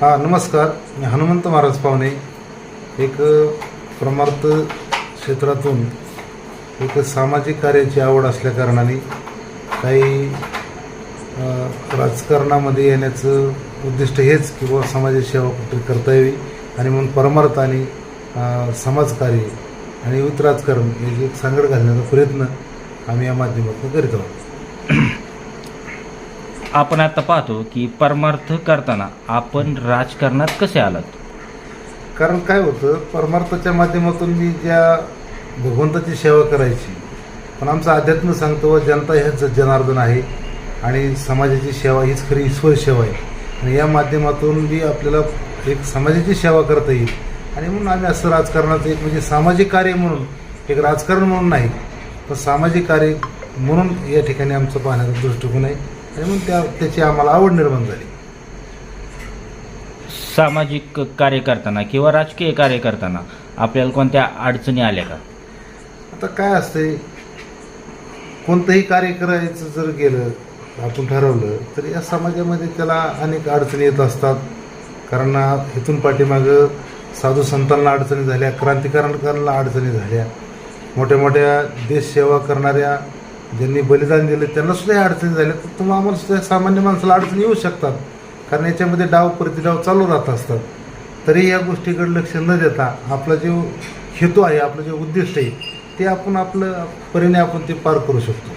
हां नमस्कार. मी हनुमंत महाराज पाहुणे. एक प्रमार्थ क्षेत्रातून एक सामाजिक कार्याची आवड असल्याकारणाने काही राजकारणामध्ये येण्याचं उद्दिष्ट हेच की बाबा समाजाची सेवा कुठे करता यावी. आणि म्हणून परमार्थ आणि समाजकार्य आणि युथ राजकारण याची एक सांगड घालण्याचा प्रयत्न आम्ही या माध्यमातून करीत आहोत. आपण आता पाहतो की परमार्थ करताना आपण राजकारणात कसे आलात? कारण काय होतं परमार्थाच्या माध्यमातून मी ज्या भगवंताची सेवा करायची पण आमचं अध्यात्म सांगतो व जनता हेच जनार्दन आहे आणि समाजाची सेवा हीच खरी ईश्वर सेवा आहे. आणि या माध्यमातून मी आपल्याला एक समाजाची सेवा करता येईल. आणि म्हणून आम्ही असं राजकारणाचं एक म्हणजे सामाजिक कार्य म्हणून एक राजकारण म्हणून नाही तर सामाजिक कार्य म्हणून या ठिकाणी आमचं पाहण्याचा दृष्टिकोन आहे. आणि म्हणून त्या त्याची आम्हाला आवड निर्माण झाली. सामाजिक कार्य करताना किंवा राजकीय कार्य करताना आपल्याला कोणत्या अडचणी आल्या का? आता काय असते कोणतंही कार्य करायचं जर गेलं आपण ठरवलं तर या समाजामध्ये त्याला अनेक अडचणी येत असतात. कारण इथून पाठीमागं साधू संतांना अडचणी झाल्या क्रांतिकारकांना अडचणी झाल्या. मोठ्या मोठ्या देश सेवा करणाऱ्या ज्यांनी बलिदान दिलं त्यांना सुद्धा या अडचणी झाल्या. तर तुम्हाला आम्हाला सुद्धा सामान्य माणसाला अडचणी येऊ शकतात. कारण याच्यामध्ये डाव प्रतिडाव चालू राहत असतात. तरी या गोष्टीकडे लक्ष न देता आपला जो हेतू आहे आपलं जे उद्दिष्ट आहे ते आपण आपलं परीने आपण ते पार करू शकतो.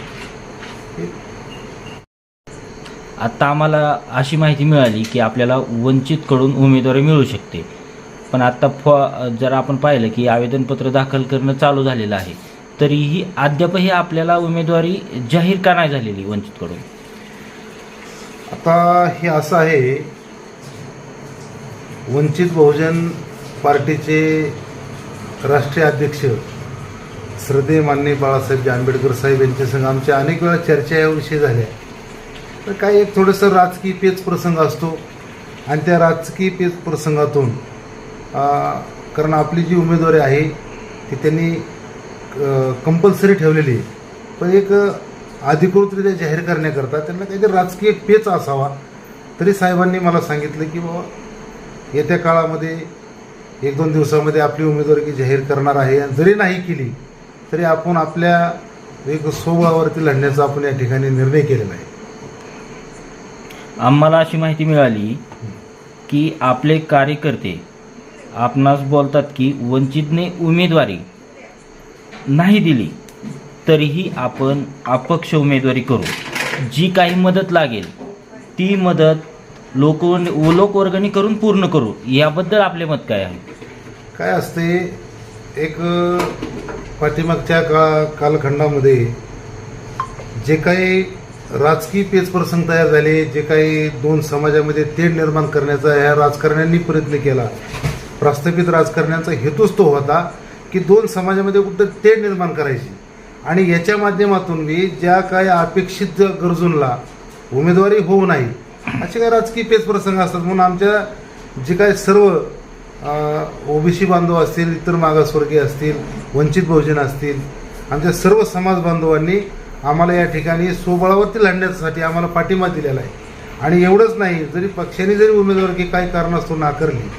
आता आम्हाला अशी माहिती मिळाली की आपल्याला वंचितकडून उमेदवारी मिळू शकते. पण आता फ जर आपण पाहिलं की आवेदनपत्र दाखल करणं चालू झालेलं आहे. तरीही अद्यापही आपल्याला उमेदवारी जाहीर का नाही झालेली वंचितकडून? आता हे असं आहे वंचित बहुजन पार्टीचे राष्ट्रीय अध्यक्ष श्रद्धे मान्य बाळासाहेब आंबेडकर साहेब यांच्या संग आमच्या अनेक वेळा चर्चा याविषयी झाल्या. तर काही एक थोडंसं राजकीय पेच प्रसंग असतो आणि त्या राजकीय पेच प्रसंगातून कारण आपली जी उमेदवारी आहे ती त्यांनी कंपल्सरी ठेवलेली आहे. पण एक अधिकृतरित्या जाहीर करण्याकरता त्यांना काहीतरी राजकीय पेच असावा. तरी साहेबांनी मला सांगितलं की बाबा येत्या काळामध्ये एक दोन दिवसामध्ये आपली उमेदवारी जाहीर करणार आहे. आणि जरी नाही केली तरी आपण आपल्या एक स्वभावावरती लढण्याचा आपण या ठिकाणी निर्णय केलेला आहे. आम्हाला अशी माहिती मिळाली की आपले कार्यकर्ते आपणास बोलतात की वंचितने उमेदवारी नाही दिली तरीही आपण अपक्ष उमेदवारी करू. जी काही मदत लागेल ती मदत लोक लोकवर्गणी करून पूर्ण करू. याबद्दल आपले मत काय आहे? काय असते एक पाठीमागच्या काळा कालखंडामध्ये जे काही राजकीय पेचप्रसंग तयार झाले जे काही दोन समाजामध्ये तेढ निर्माण करण्याचा ह्या राजकारण्यांनी प्रयत्न केला प्रस्थापित राजकारण्याचा हेतूच तो होता. की दोन समाजामध्ये कुठं तेढ निर्माण करायची. आणि याच्या माध्यमातून मी ज्या काही अपेक्षित गरजूंना उमेदवारी होऊ नाही असे काही राजकीय पेच प्रसंग असतात. म्हणून आमच्या जे काय सर्व ओबीसी बांधव असतील इतर मागासवर्गीय असतील वंचित बहुजन असतील आमच्या सर्व समाज बांधवांनी आम्हाला या ठिकाणी स्वबळावरती लढण्यासाठी आम्हाला पाठिंबा दिलेला आहे. आणि एवढंच नाही जरी पक्षाने जरी उमेदवारी काही कारणास्तव नाकारली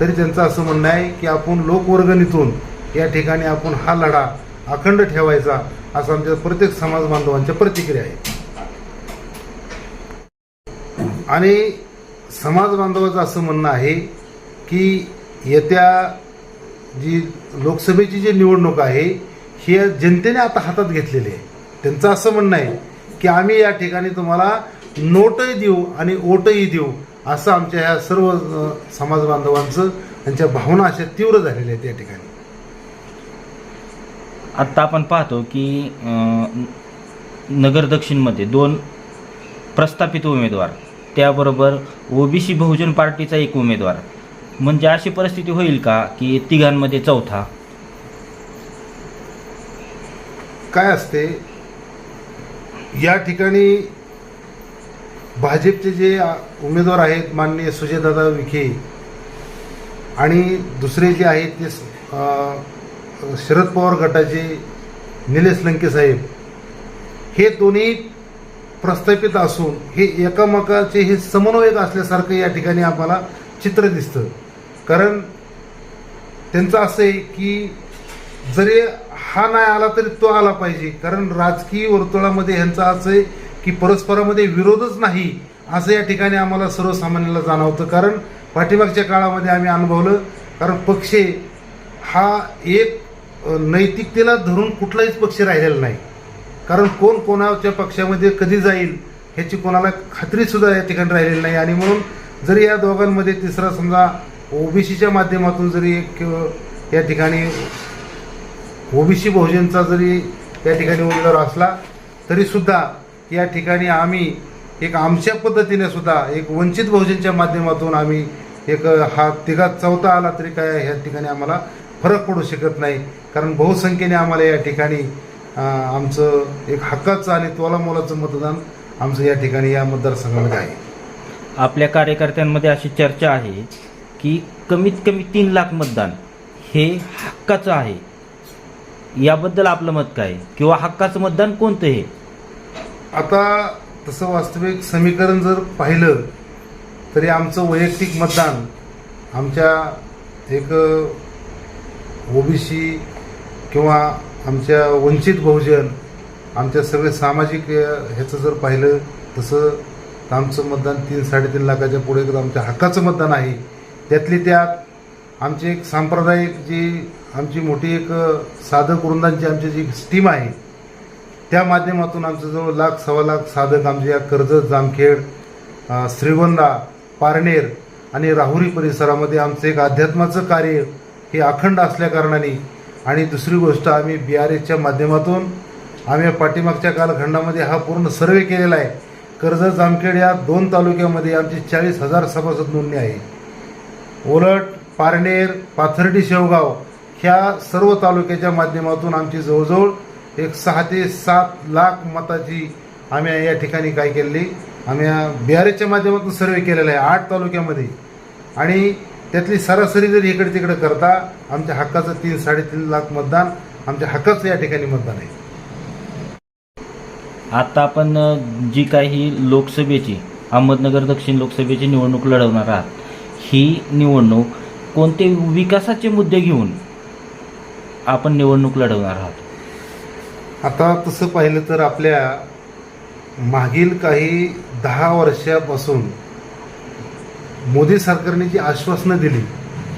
तरी त्यांचं असं म्हणणं आहे की आपण लोकवर्गणीतून या ठिकाणी आपण हा लढा अखंड ठेवायचा असं आमच्या प्रत्येक समाज बांधवांच्या प्रतिक्रिया आहे. आणि समाज बांधवाचं असं म्हणणं आहे की येत्या जी लोकसभेची जी निवडणूक आहे ही जनतेने आता हातात घेतलेली आहे. त्यांचं असं म्हणणं आहे की आम्ही या ठिकाणी तुम्हाला नोटही देऊ आणि ओटही देऊ असं आमच्या ह्या सर्व समाज बांधवांचं त्यांच्या भावना अशा तीव्र झालेल्या आहेत या ठिकाणी. आत्ता आपण पाहतो की नगर दक्षिणमध्ये दोन प्रस्थापित उमेदवार त्याबरोबर ओबीसी बहुजन पार्टीचा एक उमेदवार. म्हणजे अशी परिस्थिती होईल का की तिघांमध्ये चौथा? काय असते? या ठिकाणी भाजपचे जे उमेदवार आहेत माननीय सुजयदादा विखे आणि दुसरे जे आहेत ते शरद पवार गटाचे निलेश लंके साहेब हे दोन्ही प्रस्थापित असून हे एकामेकाचे हे समन्वयक असल्यासारखं या ठिकाणी आम्हाला चित्र दिसतं. कारण त्यांचं असं आहे की जरी हा नाही आला तरी तो आला पाहिजे. कारण राजकीय वर्तुळामध्ये ह्यांचं असं आहे की परस्परामध्ये विरोधच नाही असं या ठिकाणी आम्हाला सर्वसामान्याला जाणवतं. कारण पाठीमागच्या काळामध्ये आम्ही अनुभवलं कारण पक्ष हा एक नैतिकतेला धरून कुठलाहीच पक्ष राहिलेला नाही. कारण कोण कोणाच्या पक्षामध्ये कधी जाईल ह्याची कोणाला खात्रीसुद्धा या ठिकाणी राहिलेली नाही. आणि म्हणून जरी या दोघांमध्ये तिसरा समजा ओबीसीच्या माध्यमातून जरी एक या ठिकाणी ओबीसी बहुजनचा जरी या ठिकाणी उमेदवार असला तरीसुद्धा या ठिकाणी आम्ही एक आमच्या पद्धतीने सुद्धा एक वंचित बहुजनच्या माध्यमातून आम्ही एक हा तिघात चौथा आला तरी काय ह्या ठिकाणी आम्हाला फरक पडू शकत नाही. कारण बहुसंख्येने आम्हाला या ठिकाणी आमचं एक हक्काचं आणि तोलामोलाचं मतदान आमचं या ठिकाणी या मतदारसंघामध्ये आहे. आपल्या कार्यकर्त्यांमध्ये अशी चर्चा आहे की कमीत कमी तीन लाख मतदान हे हक्काचं आहे. याबद्दल आपलं मत काय? किंवा हक्काचं मतदान कोणतं हे आता तसं वास्तविक समीकरण जर पाहिलं तरी आमचं वैयक्तिक मतदान आमच्या एक ओबीसी किंवा आमच्या वंचित बहुजन आमच्या सगळे सामाजिक ह्याचं जर पाहिलं तसं तर आमचं मतदान तीन साडेतीन लाखाच्या पुढे तर आमच्या हक्काचं मतदान आहे. त्यातली त्यात आमची एक सांप्रदायिक जी आमची मोठी एक साधक वृंदांची आमची जी स्टीम आहे त्या माध्यमातून आमचं जवळ लाख सव्वा लाख साधक आमच्या या कर्जत जामखेड श्रीगोंदा पारनेर आणि राहुरी परिसरामध्ये आमचं एक अध्यात्माचं कार्य हे अखंड असल्याकारणाने आणि दुसरी गोष्ट आम्ही बी आर एसच्या माध्यमातून आम्ही या पाठीमागच्या कालखंडामध्ये हा पूर्ण सर्वे केलेला आहे. कर्जत जामखेड या दोन तालुक्यामध्ये आमची चाळीस हजार सभासद नोंदणी आहे. उलट पारनेर पाथर्डी शेवगाव ह्या सर्व तालुक्याच्या माध्यमातून आमची जवळजवळ एक सहा ते सात लाख मताची आम्ही या ठिकाणी काय केलेली आम्ही बी आर एसच्या माध्यमातून सर्वे केलेला आहे आठ तालुक्यामध्ये. आणि त्यातली सरासरी जर इकडे तिकडे करता आमच्या हक्काचं तीन साडेतीन लाख मतदान आमच्या हक्काचं या ठिकाणी मतदान आहे. आता आपण जी काही लोकसभेची अहमदनगर दक्षिण लोकसभेची निवडणूक लढवणार आहात ही निवडणूक कोणते विकासाचे मुद्दे घेऊन आपण निवडणूक लढवणार आहात? आता तसं पाहिलं तर आपल्या मागील काही दहा वर्षापासून मोदी सरकारने जी आश्वासनं दिली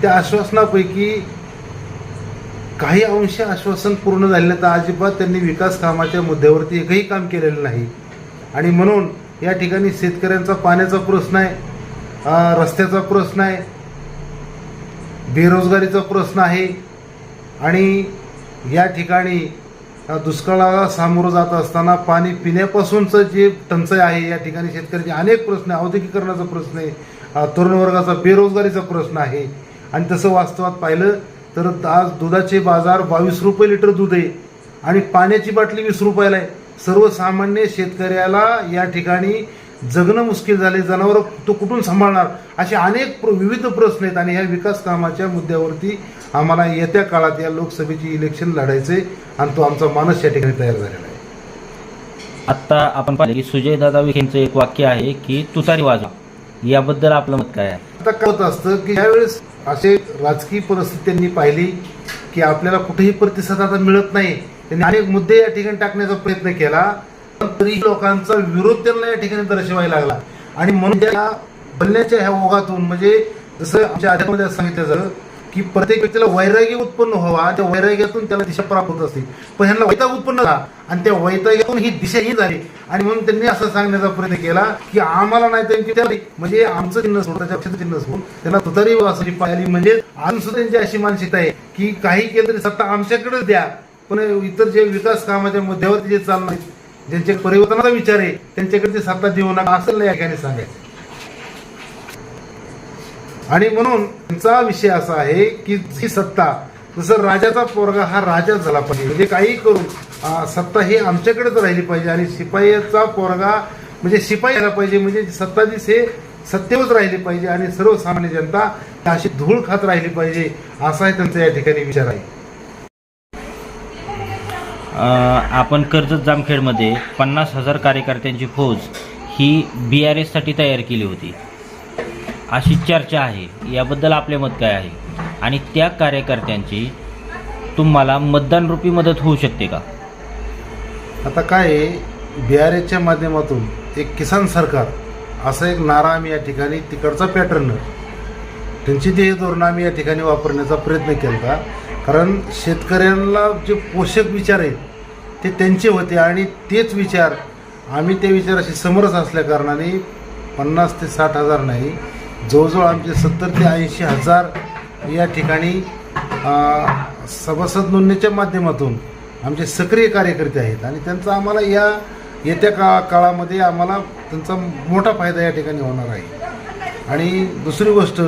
त्या आश्वासनापैकी काही अंश आश्वासन पूर्ण झाले तर अजिबात त्यांनी विकास कामाच्या मुद्द्यावरती एकही काम केलेलं नाही. आणि म्हणून या ठिकाणी शेतकऱ्यांचा पाण्याचा प्रश्न आहे रस्त्याचा प्रश्न आहे बेरोजगारीचा प्रश्न आहे. आणि या ठिकाणी दुष्काळाला सामोरं जात असताना पाणी पिण्यापासूनचं जे टंचाई आहे या ठिकाणी शेतकऱ्याचे अनेक प्रश्न आहे औद्योगिकरणाचा प्रश्न आहे तरुण वर्गाचा बेरोजगारीचा प्रश्न आहे. आणि तसं वास्तवात पाहिलं तर आज दुधाचे बाजार बावीस रुपये लिटर दूध आहे आणि पाण्याची बाटली वीस रुपयाला आहे. सर्वसामान्य शेतकऱ्याला या ठिकाणी जगणं मुश्किल झाले जनावर तो कुठून सांभाळणार? असे अनेक प्र- विविध प्रश्न आहेत आणि ह्या विकास कामाच्या मुद्द्यावरती आम्हाला येत्या काळात या लोकसभेची इलेक्शन लढायचे आणि तो आमचा मानस या ठिकाणी तयार झालेला आहे. आत्ता आपण पाहिले की सुजयदादा विखेंचं एक वाक्य आहे की तुतारी वाजवा. याबद्दल आपलं मत काय आहे? आता काय होत असतं की यावेळेस असे राजकीय परिस्थिती त्यांनी पाहिली की आपल्याला कुठेही प्रतिसाद आता मिळत नाही. त्यांनी अनेक मुद्दे या ठिकाणी टाकण्याचा प्रयत्न केला पण तरी लोकांचा विरोध त्यांना या ठिकाणी दर्शवायला लागला. आणि म्हणून त्या बोलण्याच्या ह्या ओघातून म्हणजे जसं आमच्या आध्यात्मध्ये असं सांगितलं झालं की प्रत्येक व्यक्तीला वैराग्य उत्पन्न व्हावा त्या वैराग्यातून त्याला दिशा प्राप्त होत असते. पण ह्यांना वैताग उत्पन्न झाला आणि त्या वैताग्यातून ही दिशा ही झाली. आणि म्हणून त्यांनी असं सांगण्याचा प्रयत्न केला की आम्हाला नाही त्यांची त्या म्हणजे आमचं चिन्ह सोडून त्याच्या पक्षाचं चिन्ह सोडून त्यांना तुतारी वासाची पाहिली म्हणजे अजून सुद्धा त्यांची अशी मानसिकता आहे की काही केलं तरी सत्ता आमच्याकडेच द्या पण इतर जे विकास कामाच्या मुद्द्यावरती जे चालणार ज्यांचे परिवर्तनाचा विचार आहे त्यांच्याकडे ते सत्ता देऊ नका असं नाही या ठिकाणी सांगायचं. आणि म्हणून त्यांचा विषय असा आहे की ही सत्ता जसं राजाचा पोरगा हा राजा झाला पाहिजे. म्हणजे काही करून सत्ता ही आमच्याकडेच राहिली पाहिजे आणि शिपायाचा पोरगा म्हणजे शिपाई झाला पाहिजे म्हणजे सत्ताधीश हे सत्तेवरच राहिली पाहिजे आणि सर्वसामान्य जनता अशी धूळ खात राहिली पाहिजे असाही त्यांचा या ठिकाणी विचार आहे. आपण कर्जत जामखेडमध्ये पन्नास हजार कार्यकर्त्यांची फौज ही बी आर एससाठी तयार केली होती. अशी चर्चा आहे. याबद्दल आपले मत काय आहे? आणि त्या कार्यकर्त्यांची तुम्हाला मतदानरूपी मदत होऊ शकते का? आता काय आहे? बी आर एच्या माध्यमातून एक किसान सरकार असा एक नारा आम्ही या ठिकाणी तिकडचा पॅटर्न त्यांची ध्येय धोरणं आम्ही या ठिकाणी वापरण्याचा प्रयत्न केला होता कारण शेतकऱ्यांना जे पोषक विचार आहेत ते त्यांचे होते आणि तेच विचार आम्ही त्या विचाराशी समरस असल्याकारणाने पन्नास ते साठ हजार नाही जवळजवळ आमचे सत्तर ते ऐंशी हजार या ठिकाणी सभासद नोंदणीच्या माध्यमातून आमचे सक्रिय कार्यकर्ते आहेत आणि त्यांचा आम्हाला या येत्या का काळामध्ये आम्हाला त्यांचा मोठा फायदा या ठिकाणी होणार आहे आणि दुसरी गोष्ट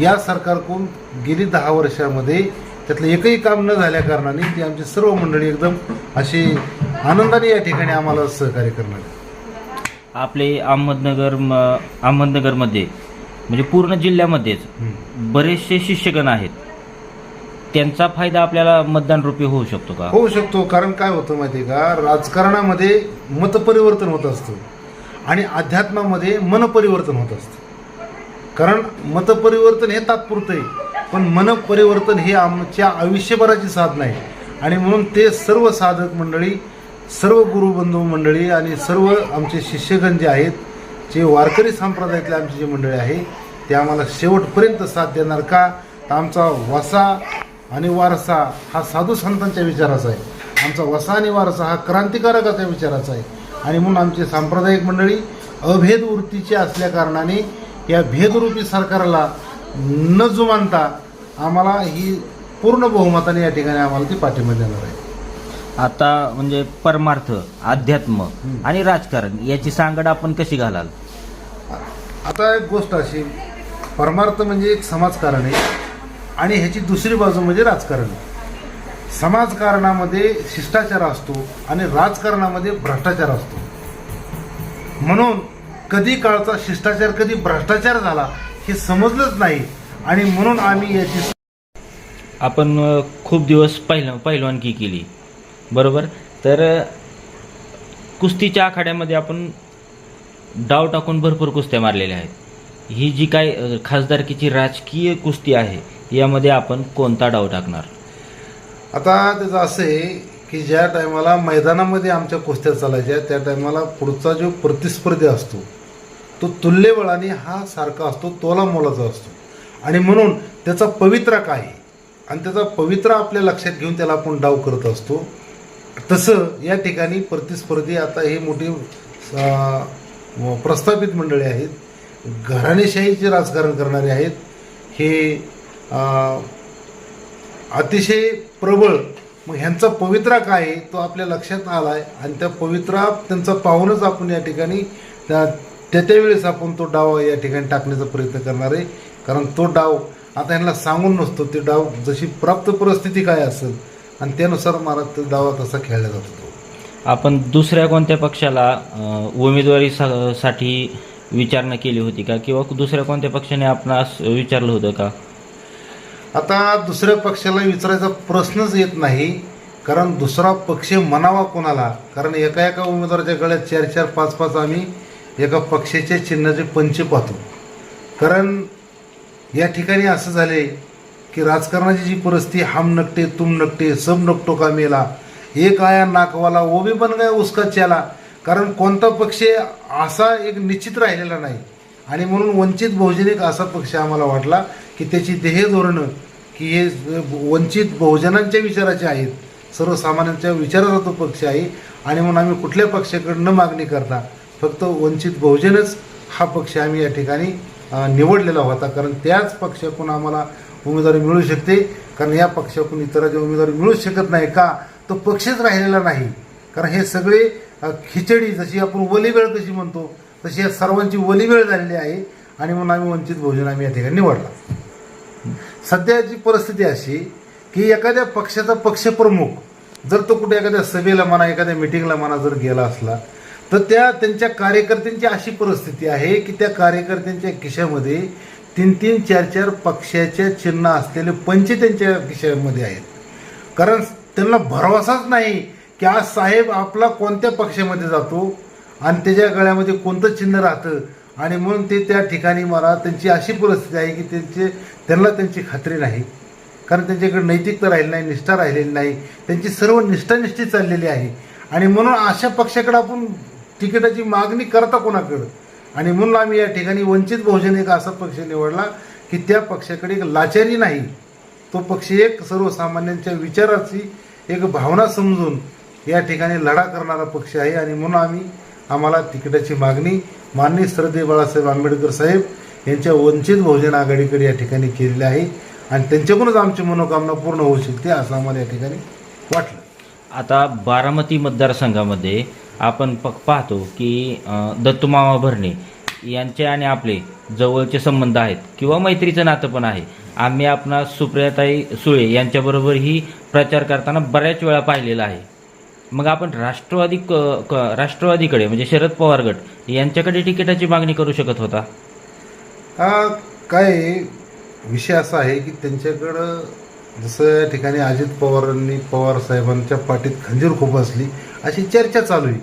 या सरकारकडून गेली दहा वर्षामध्ये त्यातलं एकही काम न झाल्या कारणाने ती आमची सर्व मंडळी एकदम अशी आनंदाने या ठिकाणी आम्हाला सहकार्य करणार आहे. आपले अहमदनगर अहमदनगरमध्ये म्हणजे पूर्ण जिल्ह्यामध्येच. बरेचसे शिष्यगण आहेत. त्यांचा फायदा आपल्याला मतदानरूपी होऊ शकतो का? होऊ शकतो. कारण काय होतं माहिती आहे का? राजकारणामध्ये मतपरिवर्तन होत असतं. आणि अध्यात्मामध्ये मनपरिवर्तन होत असतं. कारण मतपरिवर्तन हे तात्पुरतं आहे पण मनपरिवर्तन हे आमच्या आयुष्यभराची साधना आहे. आणि म्हणून ते सर्व साधक मंडळी सर्व गुरुबंधू मंडळी आणि सर्व आमचे शिष्यगण जे आहेत जे वारकरी संप्रदायातले आमची जी मंडळी आहे ते आम्हाला शेवटपर्यंत साथ देणार का? तर आमचा वसा आणि वारसा हा साधू संतांच्या विचाराचा आहे. आमचा वसा आणि वारसा हा क्रांतिकारकाच्या विचाराचा आहे. आणि म्हणून आमची सांप्रदायिक मंडळी अभेद वृत्तीची असल्याकारणाने या भेदरूपी सरकारला न जुमानता आम्हाला ही पूर्ण बहुमताने या ठिकाणी आम्हाला ती पाठिंबा देणार आहे. आता म्हणजे परमार्थ अध्यात्म आणि राजकारण याची सांगड आपण कशी घालाल? आता एक गोष्ट अशी परमार्थ म्हणजे एक समाजकारण आहे आणि ह्याची दुसरी बाजू म्हणजे राजकारण. समाजकारणामध्ये शिष्टाचार असतो आणि राजकारणामध्ये भ्रष्टाचार असतो. म्हणून कधी काळचा शिष्टाचार कधी भ्रष्टाचार झाला हे समजलंच नाही आणि म्हणून आम्ही याची आपण खूप दिवस पहिल पहिलवानकी केली. बरोबर? तर कुस्तीच्या आखाड्यामध्ये आपण डाव टाकून भरपूर कुस्त्या मारलेल्या आहेत. ही जी काय खासदारकीची राजकीय कुस्ती आहे यामध्ये आपण कोणता डाव टाकणार? आता त्याचं असं आहे की ज्या टायमाला मैदानामध्ये आमच्या कुस्त्या चालायच्या त्या टायमाला पुढचा जो प्रतिस्पर्धी असतो तो तुल्यबळाने हा सारखा असतो तोला मोलाचा असतो. आणि म्हणून त्याचा पवित्रा काय आहे? आणि त्याचा पवित्रा आपल्या लक्षात घेऊन त्याला आपण डाव करत असतो. तसं या ठिकाणी प्रतिस्पर्धी आता हे मोठे प्रस्थापित मंडळी आहेत. घराणेशाहीचे राजकारण करणारे आहेत. हे अतिशय प्रबळ मग ह्यांचा पवित्रा काय आहे तो आपल्या लक्षात आला आहे आणि त्या पवित्रा त्यांचा पाहूनच आपण या ठिकाणी त्या त्या त्यावेळेस आपण तो डाव या ठिकाणी टाकण्याचा प्रयत्न करणार आहे. कारण तो डाव आता ह्यांना सांगून नसतो ते डाव जशी प्राप्त परिस्थिती काय असेल आणि त्यानुसार मला तो डाव तसा खेळला जात होतो. आपण दुसऱ्या कोणत्या पक्षाला अ, उमेदवारी सा- साठी विचारणा केली होती का? किंवा दुसऱ्या कोणत्या पक्षाने आपणास विचारलं होतं का? आता दुसऱ्या पक्षाला विचारायचा प्रश्नच येत नाही कारण दुसरा पक्ष म्हणावा कोणाला? कारण एका एका उमेदवाराच्या गळ्यात चार चार पाच पाच आम्ही एका पक्षाच्या चिन्हाचे पंच पाहतो. कारण या ठिकाणी असं झाले की राजकारणाची जी परिस्थिती हम नकटे तुम नकटे सब नकटो का मेला एक आया नाकवाला वो बी पण गया उसका चेला. कारण कोणता पक्ष असा एक निश्चित राहिलेला नाही. आणि म्हणून वंचित बहुजन एक असा पक्ष आम्हाला वाटला की त्याची ध्येय धोरणं की हे वंचित बहुजनांच्या विचाराचे आहेत. सर्वसामान्यांच्या विचाराचा तो पक्ष आहे. आणि म्हणून आम्ही कुठल्या पक्षाकडनं मागणी करता फक्त वंचित बहुजनच हा पक्ष आम्ही या ठिकाणी निवडलेला होता. कारण त्याच पक्षाकडून आम्हाला उमेदवारी मिळू शकते. कारण या पक्षाकडून इतराची उमेदवारी मिळूच शकत नाही का तो पक्षच राहिलेला नाही. कारण हे सगळे खिचडी जशी आपण वलीवेळ कशी म्हणतो तशी या सर्वांची वलीवेळ झालेली आहे. आणि म्हणून आम्ही वंचित बहुजन आम्ही या ठिकाणी निवडला. सध्याची परिस्थिती अशी की एखाद्या पक्षाचा पक्षप्रमुख जर तो कुठे एखाद्या सभेला म्हणा एखाद्या मिटिंगला म्हणा जर गेला असला तर त्या त्यांच्या कार्यकर्त्यांची अशी परिस्थिती आहे की त्या कार्यकर्त्यांच्या खिशामध्ये तीन तीन चार चार पक्षाच्या चिन्ह असलेले पंच त्यांच्या खिशामध्ये आहेत. कारण त्यांना भरवसाच नाही की आज साहेब आपला कोणत्या पक्षामध्ये जातो आणि त्याच्या गळ्यामध्ये कोणतं चिन्ह राहतं. आणि म्हणून ते त्या ठिकाणी मला त्यांची अशी परिस्थिती आहे की त्यांचे त्यांना त्यांची खात्री नाही. कारण त्यांच्याकडे नैतिकता राहिली नाही निष्ठा राहिलेली नाही. त्यांची सर्व निष्ठानिष्ठी चाललेली आहे. आणि म्हणून अशा पक्षाकडे आपण तिकिटाची मागणी करता कोणाकडं? आणि म्हणून आम्ही या ठिकाणी वंचित बहुजन एक असा पक्ष निवडला की त्या पक्षाकडे एक लाचारी नाही. तो पक्ष एक सर्वसामान्यांच्या विचाराची एक भावना समजून या ठिकाणी लढा करणारा पक्ष आहे आणि म्हणून आम्ही आम्हाला तिकिटाची मागणी माननीय श्रद्धे बाळासाहेब आंबेडकर साहेब यांच्या वंचित बहुजन आघाडीकडे या ठिकाणी केलेली आहे आणि त्यांच्याकडूनच आमची मनोकामना पूर्ण होऊ शकते असं आम्हाला या ठिकाणी वाटलं. आता बारामती मतदारसंघामध्ये आपण प पाहतो की अं, भरणे यांचे आणि आपले जवळचे संबंध आहेत किंवा मैत्रीचं नातं पण आहे. आम्ही आपणा सुप्रियाताई सुळे यांच्याबरोबरही प्रचार करताना बऱ्याच वेळा पाहिलेला आहे. मग आपण राष्ट्रवादी क- क- राष्ट्रवादीकडे म्हणजे शरद पवार गट यांच्याकडे तिकिटाची मागणी करू शकत होता? हा काय विषय असा आहे की त्यांच्याकडं जसं या ठिकाणी अजित पवारांनी पवार साहेबांच्या पाठीत खंजीर खूप असली अशी चर्चा चालू आहे.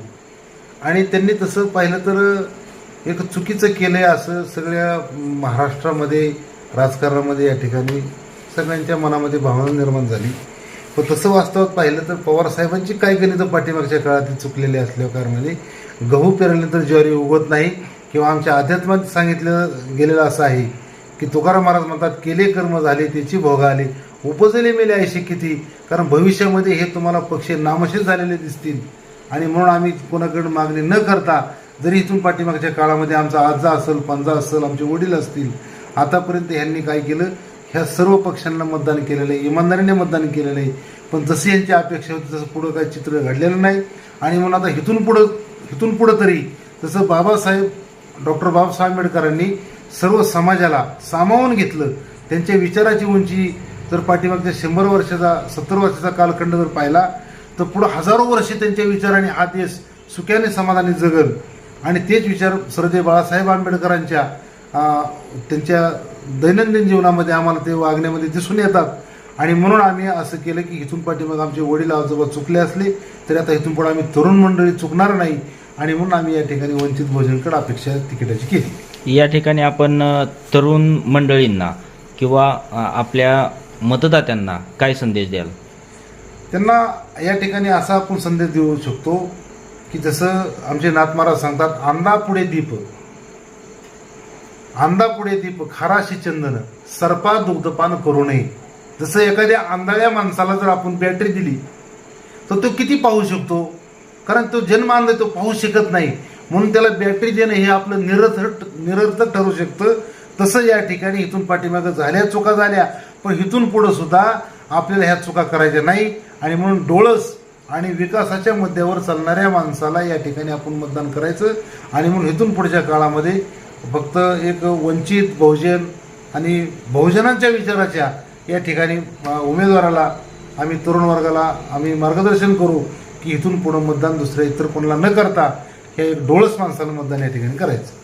आणि त्यांनी तसं पाहिलं तर एक चुकीचं केलं आहे असं सगळ्या महाराष्ट्रामध्ये राजकारणामध्ये या ठिकाणी सगळ्यांच्या मनामध्ये भावना निर्माण झाली. पण तसं वास्तवात पाहिलं तर पवार साहेबांची काय गणितं पाठीमागच्या काळात चुकलेली असल्या कारणाने गहू पेरल्यानंतर ज्वारी उगवत नाही किंवा आमच्या अध्यात्मात सांगितलं गेलेलं असं आहे की तुकाराम महाराज म्हणतात केले कर्म झाले त्याची भोग आली. उपजले मेले आहे किती कारण भविष्यामध्ये हे तुम्हाला पक्ष नामशेष झालेले दिसतील. आणि म्हणून आम्ही कोणाकडे मागणी न करता जरी इथून पाठीमागच्या काळामध्ये आमचा आजा असेल पंजा असेल आमचे वडील असतील आतापर्यंत ह्यांनी काय केलं? ह्या सर्व पक्षांना मतदान केलेलं आहे इमानदारीने मतदान केलेलं आहे. पण जशी यांची अपेक्षा होती तसं पुढं काही चित्र घडलेलं नाही. आणि म्हणून आता इथून पुढं इथून पुढं तरी जसं बाबासाहेब डॉक्टर बाबासाहेब आंबेडकरांनी सर्व समाजाला सामावून घेतलं त्यांच्या विचाराची उंची जर पाठीमागच्या शंभर वर्षाचा सत्तर वर्षाचा कालखंड जर पाहिला तर पुढं हजारो वर्षे त्यांच्या विचाराने हा देश सुख्याने समाधानी जगल. आणि तेच विचार सरदे बाळासाहेब आंबेडकरांच्या त्यांच्या दैनंदिन जीवनामध्ये आम्हाला ते वागण्यामध्ये दिसून येतात. आणि म्हणून आम्ही असं केलं की इथून पाठीमाग आमचे वडील आजोबा चुकले असले तरी आता इथून पुढे आम्ही तरुण मंडळी चुकणार नाही. आणि म्हणून आम्ही या ठिकाणी वंचित भोजनकडे अपेक्षा तिकिटाची केली. या ठिकाणी आपण तरुण मंडळींना किंवा आपल्या मतदात्यांना काय संदेश द्याल? त्यांना या ठिकाणी असा आपण संदेश देऊ शकतो की जसं आमचे नाथ महाराज सांगतात अंदा पुढे दीप. अंदा पुढे दीप खाराशी चंदन सर्पा दुग्धपान करू नये. जसं एखाद्या आंधळ्या माणसाला जर आपण बॅटरी दिली तर तो किती पाहू शकतो? कारण तो जन्म आंध तो पाहू शकत नाही. म्हणून त्याला बॅटरी देणं हे आपलं निरर्थक निरर्थक ठरू शकतं. तसं या ठिकाणी इथून पाठीमागं झाल्या चुका झाल्या. पण इथून पुढं सुद्धा आपल्याला ह्या चुका करायच्या नाही. आणि म्हणून डोळस आणि विकासाच्या मुद्द्यावर चालणाऱ्या माणसाला या ठिकाणी आपण मतदान करायचं. आणि म्हणून इथून पुढच्या काळामध्ये फक्त एक वंचित बहुजन आणि बहुजनांच्या विचाराच्या या ठिकाणी उमेदवाराला आम्ही तरुण वर्गाला आम्ही मार्गदर्शन करू की इथून पुढं मतदान दुसऱ्या इतर कोणाला न करता हे एक डोळस माणसाला मतदान या ठिकाणी करायचं.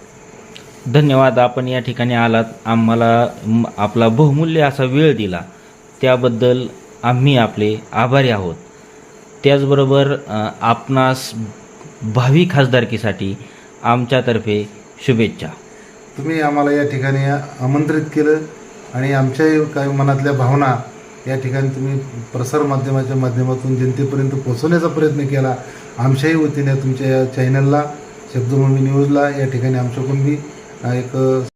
धन्यवाद आपण या ठिकाणी आलात. आम्हाला आपला बहुमूल्य असा वेळ दिला. त्याबद्दल आम्ही आपले आभारी आहोत. त्याचबरोबर आपणास भावी खासदारकीसाठी आमच्यातर्फे शुभेच्छा. तुम्ही आम्हाला या ठिकाणी आमंत्रित केलं आणि आमच्याही काही मनातल्या भावना या ठिकाणी तुम्ही प्रसार माध्यमाच्या माध्यमातून जनतेपर्यंत पोहोचवण्याचा प्रयत्न केला. आमच्याही वतीने तुमच्या या चॅनलला शब्दभूमी न्यूजला या ठिकाणी आमच्याकडून मी एक